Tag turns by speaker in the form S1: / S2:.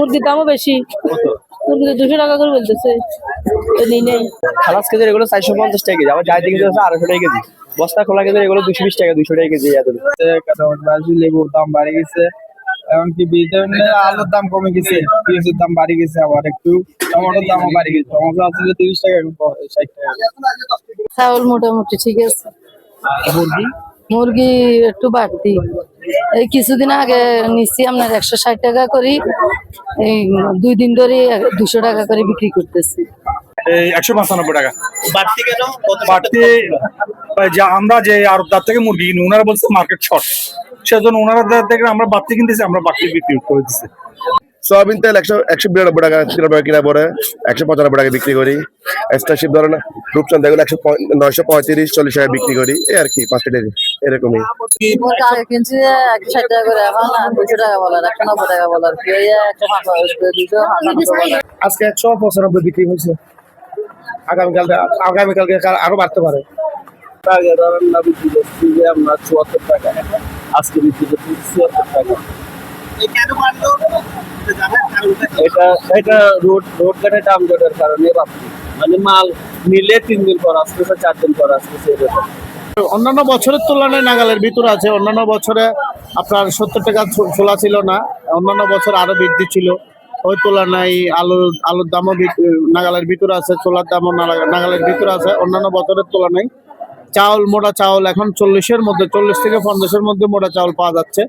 S1: মুরগির দামও বেশি। মুরগি দুশো টাকা করে বলতেছে। নিই নেই।
S2: খালাস কেজি এগুলো চারশো পঞ্চাশ টাকা কেজি। আবার যাই কেজি আড়াইশো টাকা কেজি। বস্তা খোলা কেজি এগুলো দুশো বিশ টাকা দুশো টাকা কেজি
S3: লেবুর দাম বাড়ে গেছে। এমনকি আলুর দাম কমে গেছে। পেঁয়াজের দাম বাড়ে গেছে আবার একটু। টমেটোর দামও বাড়ে গেছে। টমেটো যে তিরিশ টাকা এখন ষাট টাকা।
S1: চাউল মোটামুটি ঠিক আছে।
S3: মুরগি?
S1: মুরগি একটু বাড়তি। এই কিছুদিন আগে নিচ্ছি আপনার একশো ষাট টাকা করি। এই দুই দিন ধরে দুশো টাকা করে বিক্রি করতেছি।
S4: এই একশো পঁচানব্বই টাকা।
S5: বাড়তি কেন?
S4: বাড়তি যে আমরা যে আরবদার থেকে মুরগি কিনি ওনারা বলছে মার্কেট শর্ট সেজন্য ওনারা থেকে আমরা বাড়তি কিনতেছি আমরা বাড়তি বিক্রি করে দিচ্ছি
S6: সয়াবিন তেল একশো একশো বিরানব্বই টাকা তিরানব্বই কিনা পরে একশো পঁচানব্বই টাকা বিক্রি করি। এক্সট্রা শিপ ধরেন রূপচাঁদ এগুলো একশো পঁয়- নয়শো পঁয়ত্রিশ চল্লিশ টাকা বিক্রি করি। এই আর কি পাঁচ কেজি এরকমই।
S1: মুরগি আগে কিনছি একশো ষাট টাকা করে এখন দুশো টাকা বলার একশো নব্বই টাকা বলার কি ওই একশো পাঁচ দুশো পঁচানব্বই বলার
S3: আজকে একশো পঁচানব্বই বিক্রি হয়েছে। আগামীকাল আগামীকালকে কাল- আরও বাড়তে পারে।
S2: আগে ধরেন না বিক্রি করছি যে আমরা চুয়াত্তর টাকা আজকে বিক্রি করছি চুয়াত্তর টাকা
S5: এটা?
S2: এটা এটা রোড রোড ঘাটে দাম জটের কারণে বাড়তি মানে মাল নিলে তিন দিন পর আসতেছে, চার দিন পর আসতেছে এরকম।
S3: অন্যান্য বছরের তুলনায় নাগালের ভিতরে আছে, অন্যান্য বছরে আপনার সত্তর টাকা ছোলা ছিল না, অন্যান্য বছর আরও বৃদ্ধি ছিল। ওই তুলনায় আলু আলুর দামও নাগালের ভিতরে আছে, ছোলার দামও নাগালের ভিতরে আছে। অন্যান্য বছরের তুলনায় চাউল, মোটা চাউল এখন চল্লিশের মধ্যে, চল্লিশ থেকে পঞ্চাশের মধ্যে মোটা চাউল পাওয়া যাচ্ছে।